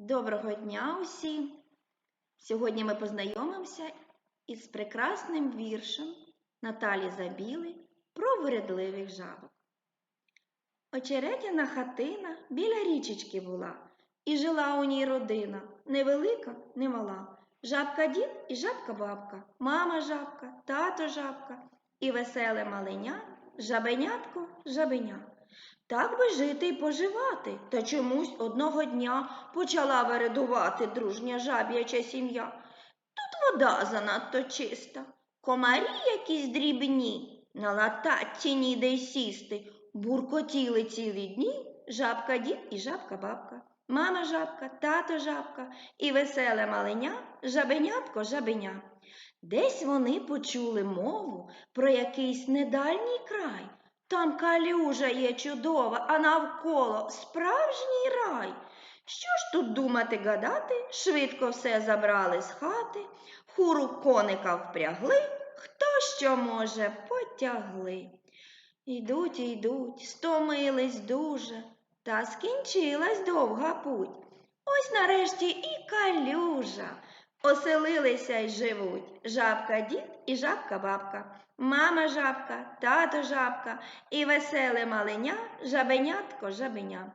Доброго дня усім! Сьогодні ми познайомимося із прекрасним віршем Наталі Забіли про вередливих жабок. Очеретяна хатина біля річечки була, і жила у ній родина, невелика, не мала. Жабка дід і жабка бабка, мама жабка, тато жабка і веселе маленя, жабенятко жабеня. Так би жити й поживати, та чомусь одного дня почала вередувати дружня жаб'яча сім'я. Тут вода занадто чиста, комарі якісь дрібні, на лататці ніде й сісти, буркотіли цілі дні жабка дід і жабка бабка, мама жабка, тато жабка і веселе маленя, жабенятко жабеня. Десь вони почули мову про якийсь недальній край. Там калюжа є чудова, а навколо справжній рай. Що ж тут думати гадати? Швидко все забрали з хати, хуру коника впрягли, хто що може, потягли. Йдуть, йдуть, стомились дуже, та скінчилась довга путь. Ось нарешті і калюжа. Оселилися й живуть. Жабка дід і жабка бабка, мама жабка, тато жабка. І веселе маленя, жабенятко жабеня.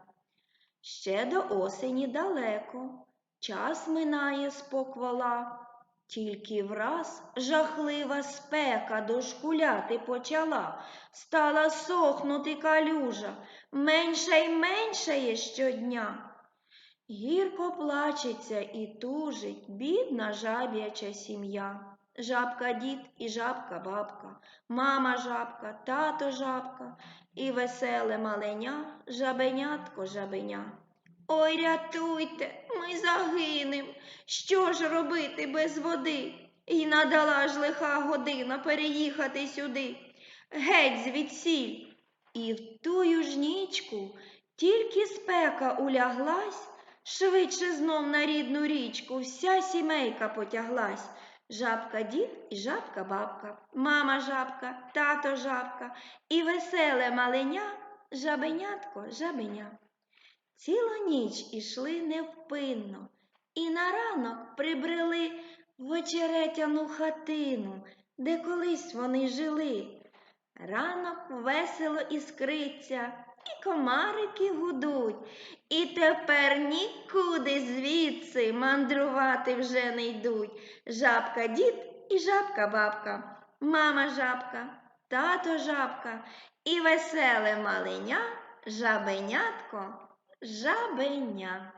Ще до осені далеко, час минає споквола, тільки враз жахлива спека дошкуляти почала, стала сохнути калюжа, менша й меншає щодня. Гірко плачеться і тужить бідна жаб'яча сім'я. Жабка дід і жабка бабка, мама жабка, тато жабка і веселе маленя, жабенятко жабеня. Ой, рятуйте, ми загинем. Що ж робити без води? І надала ж лиха година переїхати сюди, геть звідсіль. І в тую ж нічку тільки спека уляглась, Швидше знов на рідну річку вся сімейка потяглась. Жабка дід і жабка бабка, мама жабка, тато жабка і веселе маленя, жабенятко жабеня. Цілу ніч ішли невпинно, і на ранок прибрели в очеретяну хатину, де колись вони жили. Ранок весело іскриться, і комарики гудуть, тепер нікуди звідси мандрувати вже не йдуть. Жабка дід і жабка бабка, мама жабка, тато жабка і веселе маленя, жабенятко, жабеня.